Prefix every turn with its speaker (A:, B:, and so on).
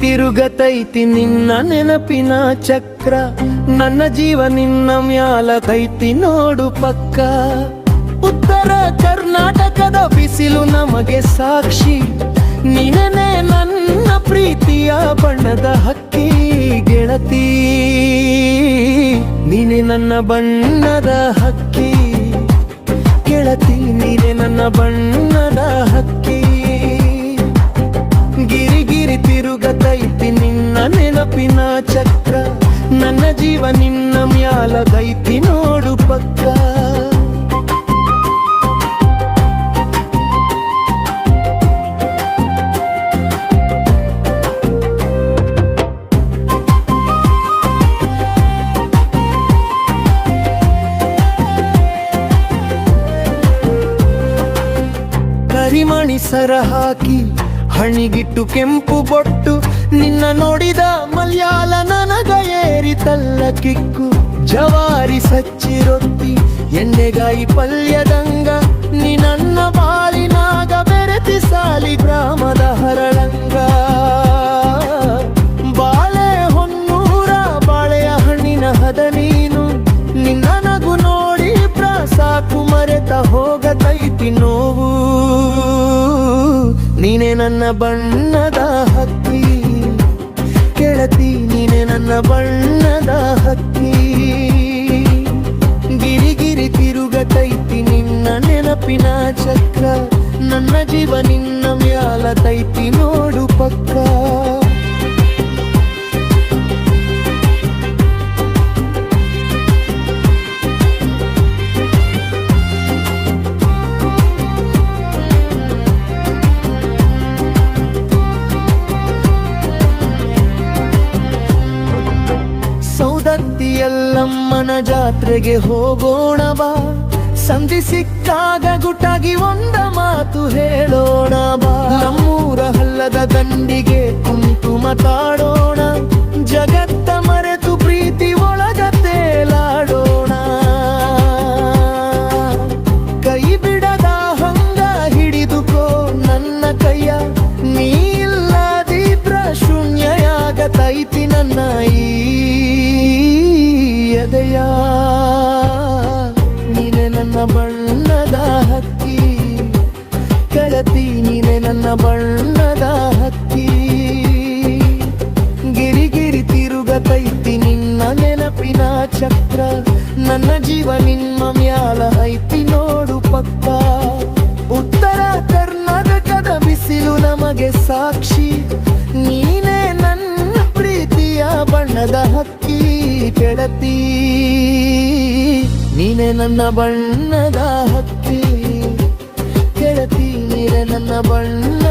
A: ತಿರುಗತೈತಿ ನಿನ್ನ ನೆನಪಿನ ಚಕ್ರ. ನನ್ನ ಜೀವ ನಿನ್ನ ಮ್ಯಾಲತೈತಿ ನೋಡು ಪಕ್ಕ. ಉತ್ತರ ಕರ್ನಾಟಕದ ಬಿಸಿಲು ನಮಗೆ ಸಾಕ್ಷಿ. ನಿನನೆ ನನ್ನ ಪ್ರೀತಿಯ ಬಣ್ಣದ ಹಕ್ಕಿ ಗೆಳತಿ. ನೀನೆ ನನ್ನ ಬಣ್ಣದ ಹಕ್ಕಿ. ಗೆಳತಿ, ನೀನೆ ನನ್ನ ಬಣ್ಣದ ಹಕ್ಕಿ. ಚಕ್ರ ನನ್ನ ಜೀವ ನಿನ್ನ ಮ್ಯಾಲದೈತಿ ನೋಡು ಪಕ್ಕ. ಕರಿಮಣಿ ಸರ ಹಾಕಿ ಹಣಿಗಿಟ್ಟು ಕೆಂಪು ಬೊಟ್ಟು, ನಿನ್ನ ನೋಡಿದ ಮಲಯಾಳ ನನಗ ಏರಿತಲ್ಲ ಕಿಕ್ಕು. ಜವಾರಿ ಸಚ್ಚಿ ರೊಟ್ಟಿ, ಎಣ್ಣೆಗಾಯಿ ಪಲ್ಯದಂಗ ನನ್ನ ಬಾಳಿನಾಗ ಬೆರೆತಿ ಸಾಲಿ ಗ್ರಾಮದ ಹರಳಂಗ. ಬಾಳೆ ಹೊನ್ನೂರ, ಬಾಳೆಯ ಹಣ್ಣಿನ ಹದ ನೀನು. ನಿನ್ನ ನಗು ನೋಡಿ ಪ್ರಾಸಾಕು ಮರೆತ ಹೋಗತೈತಿ ನೋವು. ನೀನೆ ನನ್ನ ಬಣ್ಣದ ಹಕ್ಕಿ. ಕೆಳತಿ, ನೀನೆ ನನ್ನ ಬಣ್ಣದ ಹಕ್ಕಿ. ಗಿರಿಗಿರಿ ಗಿರಿ ತಿರುಗತೈತಿ ನಿನ್ನ ನೆನಪಿನ ಚಕ್ರ. ನನ್ನ ಜೀವ ನಿನ್ನ ಮ್ಯಾಲತೈತಿ ನೋಡು ಎಲ್ಲಮ್ಮನ ಜಾತ್ರೆಗೆ ಹೋಗೋಣ ಬಾ. ಸಂಧಿ ಸಿಕ್ಕಾಗ ಗುಟ್ಟಾಗಿ ಒಂದ ಮಾತು ಹೇಳೋಣ ಬಾ. ನಮ್ಮೂರ ಹಲ್ಲದ ದಂಡಿಗೆ ಕುಂತು ಮಾತಾಡೋಣ ನನ್ನ ಬಣ್ಣದ ಹಕ್ಕಿ ಗಿರಿಗಿರಿ ಗಿರಿ ತಿರುಗತೈತಿ ನಿನ್ನ ನೆನಪಿನ ಚಕ್ರ. ನನ್ನ ಜೀವ ನಿಮ್ಮ ಮ್ಯಾಲ ಐತಿ ನೋಡು ಪಕ್ಕ. ಉತ್ತರ ಕರ್ನಾಟಕದ ಬಿಸಿಲು ನಮಗೆ ಸಾಕ್ಷಿ. ನೀನೇ ನನ್ನ ಪ್ರೀತಿಯ ಬಣ್ಣದ ಹಕ್ಕಿ ಕೆಳತಿ. ನೀನೆ ನನ್ನ ಬಣ್ಣದ ಹಕ್ಕಿ. ನನ್ನ ಬಣ್ಣ